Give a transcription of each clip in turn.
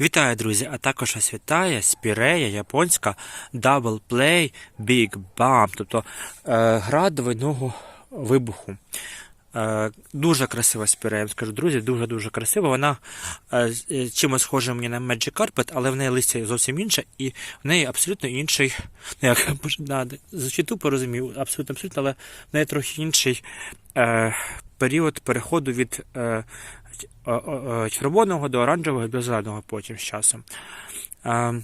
Вітаю, друзі! А також вас вітає спірея японська Double Play Big Bang, тобто е, гра двойного вибуху. Е, дуже красива спірея, я вам скажу, друзі, дуже-дуже красива. Вона е, е, чимось схожа мені на Magic Carpet, але в неї листя зовсім інше, і в неї абсолютно інший, ну, як да, звучить тупо розумію, абсолютно абсолютно, але в неї трохи інший е, період переходу від е, червоного до оранжевого до зеленого потім з часом. Е,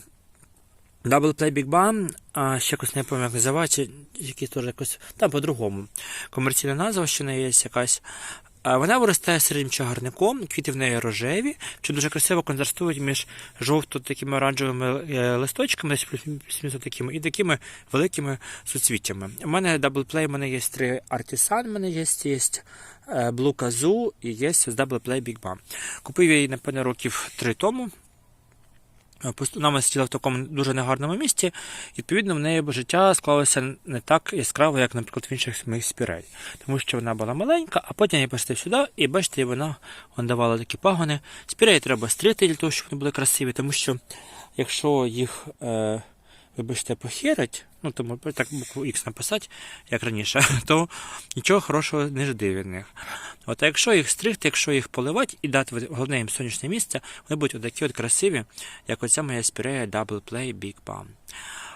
Double Play Big Bang, а ще якось не пам'ятаю, як називається, якісь теж якось там по-другому. Комерційна назва, ще не є якась. Вона виростає середнім чагарником, квіти в неї рожеві, що дуже красиво контрастують між жовто такими оранжевими е, листочками, такими, і такими великими суцвіттями. У мене Play, у мене є три Artisan, у мене є, є е, Blue Kazoo і є з Play Big Bang. Купив я її, напевно, років три тому. Вона сиділа в такому дуже негарному місці, і відповідно в неї життя склалося не так яскраво, як, наприклад, в інших моїх спірей. Тому що вона була маленька, а потім я пустив сюди, і бачите, вона, давала такі пагони. Спіреї треба стрити для того, щоб вони були красиві, тому що якщо їх, е, вибачте, похерять, ну тому так букву X написати, як раніше, то нічого хорошого не жди від них. От, а якщо їх стригти, якщо їх поливати і дати головне їм сонячне місце, вони будуть отакі от красиві, як оця моя спірея Double Play Big Bang.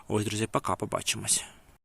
Ось, друзі, пока, побачимось.